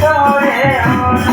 তোরে আমার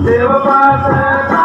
Deva Prasad.